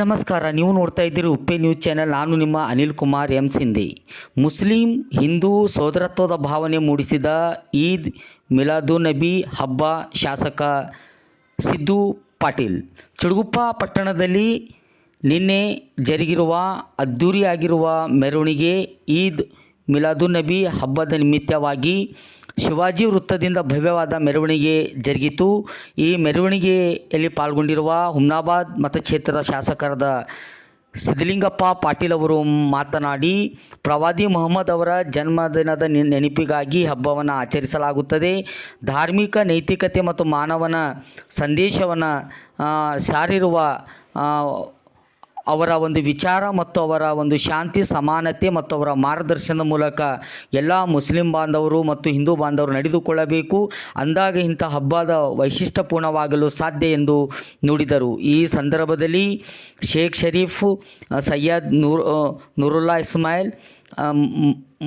ನಮಸ್ಕಾರ, ನೀವು ನೋಡ್ತಾ ಇದ್ದೀರಿ ಉಪ್ಪೆ ನ್ಯೂಸ್ ಚಾನೆಲ್. ನಾನು ನಿಮ್ಮ ಅನಿಲ್ ಕುಮಾರ್ ಎಂ ಸಿಂಧಿ. ಮುಸ್ಲಿಂ ಹಿಂದೂ ಸೋದರತ್ವದ ಭಾವನೆ ಮೂಡಿಸಿದ ಈದ್ ಮಿಲಾದುನಬಿ ಹಬ್ಬ ಶಾಸಕ ಸಿದ್ದು ಪಾಟೀಲ್. ಚುಡುಗುಪ್ಪ ಪಟ್ಟಣದಲ್ಲಿ ನಿನ್ನೆ ಜರುಗಿರುವ, ಅದ್ಧೂರಿಯಾಗಿರುವ ಮೆರವಣಿಗೆ ಈದ್ ಮಿಲಾದುನಬಿ ಹಬ್ಬದ ನಿಮಿತ್ತವಾಗಿ ಶಿವಾಜಿ ವೃತ್ತದಿಂದ ಭವ್ಯವಾದ ಮೆರವಣಿಗೆ ಜರುಗಿತು. ಈ ಮೆರವಣಿಗೆಯಲ್ಲಿ ಪಾಲ್ಗೊಂಡಿರುವ ಹುಮ್ನಾಬಾದ್ ಮತಕ್ಷೇತ್ರದ ಶಾಸಕರಾದ ಸಿದ್ಧಲಿಂಗಪ್ಪ ಪಾಟೀಲ್ ಅವರು ಮಾತನಾಡಿ, ಪ್ರವಾದಿ ಮೊಹಮ್ಮದ್ ಅವರ ಜನ್ಮದಿನದ ನೆನಪಿಗಾಗಿ ಹಬ್ಬವನ್ನು ಆಚರಿಸಲಾಗುತ್ತದೆ. ಧಾರ್ಮಿಕ ನೈತಿಕತೆ ಮತ್ತು ಮಾನವನ ಸಂದೇಶವನ್ನು ಸಾರಿರುವ ಅವರ ಒಂದು ವಿಚಾರ ಮತ್ತು ಅವರ ಒಂದು ಶಾಂತಿ, ಸಮಾನತೆ ಮತ್ತು ಅವರ ಮಾರ್ಗದರ್ಶನದ ಮೂಲಕ ಎಲ್ಲ ಮುಸ್ಲಿಂ ಬಾಂಧವರು ಮತ್ತು ಹಿಂದೂ ಬಾಂಧವರು ನಡೆದುಕೊಳ್ಳಬೇಕು. ಅಂದಾಗ ಇಂಥ ಹಬ್ಬದ ವೈಶಿಷ್ಟ್ಯಪೂರ್ಣವಾಗಲು ಸಾಧ್ಯ ಎಂದು ನುಡಿದರು. ಈ ಸಂದರ್ಭದಲ್ಲಿ ಶೇಖ್ ಶರೀಫ್ ಸಯ್ಯದ್ ನೂರ್ ನೂರುಲ್ಲಾ ಇಸ್ಮಾಯಿಲ್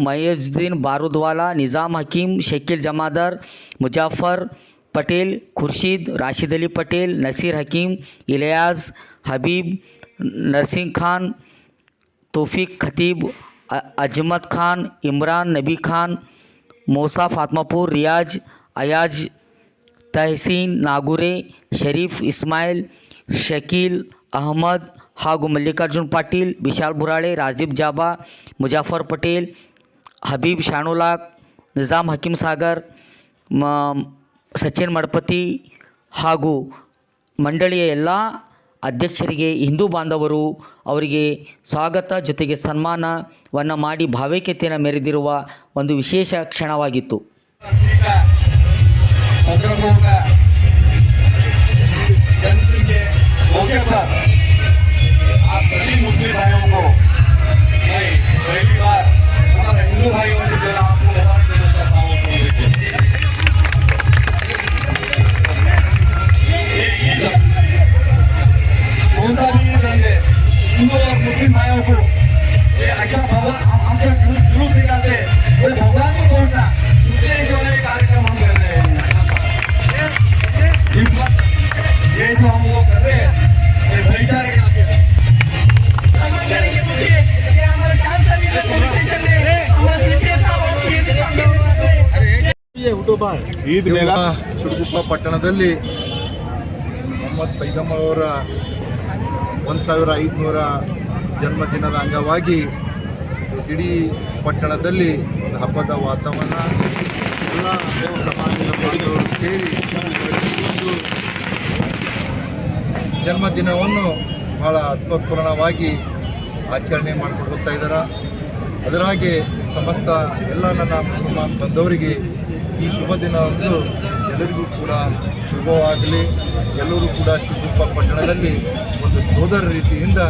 ಮಯಜುದ್ದೀನ್ ಬಾರುದ್ವಾಲಾ ನಿಜಾಮ್ ಹಕೀಂ, ಶಕೀಲ್ ಜಮಾದಾರ್, ಮುಜಾಫರ್ ಪಟೇಲ್, ಖುರ್ಷೀದ್, ರಾಶಿದ್ ಅಲಿ ಪಟೇಲ್, ನಸೀರ್ ಹಕೀಂ, ಇಲಿಯಾಸ್, ಹಬೀಬ್ ನರ್ಸಿಂಗ್ ಖಾನ್ ತೌಫೀಕ್ ಖತೀಬ್ ಅ- ಅಜ್ಮತ್ ಖಾನ್ ಇಮ್ರಾನ್ ನಬಿ ಖಾನ್ ಮೋಸಾ ಫಾತ್ಮಾಪುರ್ ರಿಯಾಜ್ ಅಯಾಜ್ ತಹಸೀನ್ ನಾಗುರೆ ಶರೀಫ್ ಇಸ್ಮಾಯಿಲ್ ಶಕೀಲ್ ಅಹಮದ್ ಹಾಗೂ ಮಲ್ಲಿಕಾರ್ಜುನ್ ಪಾಟೀಲ್ ವಿಶಾಲ್ ಬುರಾಳೆ ರಾಜೀವ್ ಜಾಬಾ ಮುಜಾಫರ್ ಪಟೇಲ್ ಹಬೀಬ್ ಶಾನುಲಾಕ್ ನಿಜಾಮ್ ಹಕೀಂ ಸಾಗರ್ ಮ- ಸಚಿನ್ ಮಡಪತಿ ಹಾಗೂ ಮಂಡಳಿಯ ಎಲ್ಲ ಅಧ್ಯಕ್ಷರಿಗೆ ಹಿಂದೂ ಬಾಂಧವರು ಅವರಿಗೆ ಸ್ವಾಗತ ಜೊತೆಗೆ ಸನ್ಮಾನವನ್ನು ಮಾಡಿ ಭಾವೈಕ್ಯತೆಯನ್ನು ಮೆರೆದಿರುವ ಒಂದು ವಿಶೇಷ ಕ್ಷಣವಾಗಿತ್ತು. ಈದ್ ಮೇಳ ಚುಡುಗುಪ್ಪ ಪಟ್ಟಣದಲ್ಲಿ ಮೊಹಮ್ಮದ್ ಪೈಗಮ್ಮರವರ ಒಂದು ಸಾವಿರ ಐದುನೂರ ಜನ್ಮದಿನದ ಅಂಗವಾಗಿ ಇಡೀ ಪಟ್ಟಣದಲ್ಲಿ ಒಂದು ಹಬ್ಬದ ವಾತಾವರಣ ಎಲ್ಲ ಸಮಾಜದ ಸೇರಿ ಜನ್ಮದಿನವನ್ನು ಬಹಳ ಅರ್ಥಪೂರ್ಣವಾಗಿ ಆಚರಣೆ ಮಾಡ್ಕೊಂಡು ಹೋಗ್ತಾ ಇದ್ದಾರೆ ಅದರಾಗೆ ಸಮಸ್ತ ಎಲ್ಲ ನನ್ನ ಮುಸಲ್ಮಾನ್ ಬಂದವರಿಗೆ ಈ ಶುಭ ದಿನವಂದು ಎಲ್ಲರಿಗೂ ಕೂಡ ಶುಭವಾಗಲಿ. ಎಲ್ಲರೂ ಕೂಡ ಚಿಕ್ಕಪ್ಪ ಪಟ್ಟಣದಲ್ಲಿ ಒಂದು ಸೋದರ ರೀತಿಯಿಂದ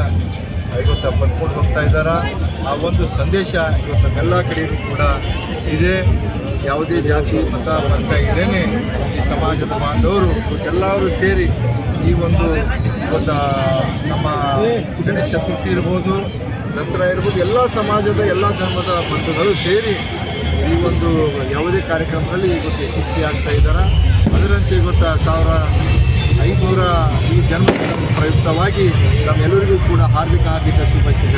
ಇವತ್ತು ಬಂದ್ಕೊಂಡು ಹೋಗ್ತಾ ಇದ್ದಾರೆ ಆ ಒಂದು ಸಂದೇಶ ಇವತ್ತು ಎಲ್ಲ ಕಡೆಯೂ ಕೂಡ ಇದೆ. ಯಾವುದೇ ಜಾತಿ, ಮತ, ವರ್ಗ ಇಲ್ಲೇನೆ ಈ ಬಾಂಧವರು ಎಲ್ಲರೂ ಸೇರಿ ಈ ಒಂದು ಇವತ್ತು ನಮ್ಮ ಗಣೇಶ ಚತುರ್ಥಿ ಇರ್ಬೋದು, ದಸರಾ ಇರ್ಬೋದು, ಎಲ್ಲ ಸಮಾಜದ, ಎಲ್ಲ ಧರ್ಮದ ಬಂಧುಗಳು ಸೇರಿ ಈ ಒಂದು ಯಾವುದೇ ಕಾರ್ಯಕ್ರಮದಲ್ಲಿ ಇವತ್ತು ಯಶಸ್ವಿ ಆಗ್ತಾ ಇದ್ದಾರೆ? ಅದರಂತೆ ಇವತ್ತು ಸಾವಿರ ಐನೂರ ಈ ಜನ್ಮದಿನ ಪ್ರಯುಕ್ತವಾಗಿ ನಮ್ಮೆಲ್ಲರಿಗೂ ಕೂಡ ಹಾರ್ದಿಕ ಹಾರ್ದಿಕ ಶುಭಾಶಯ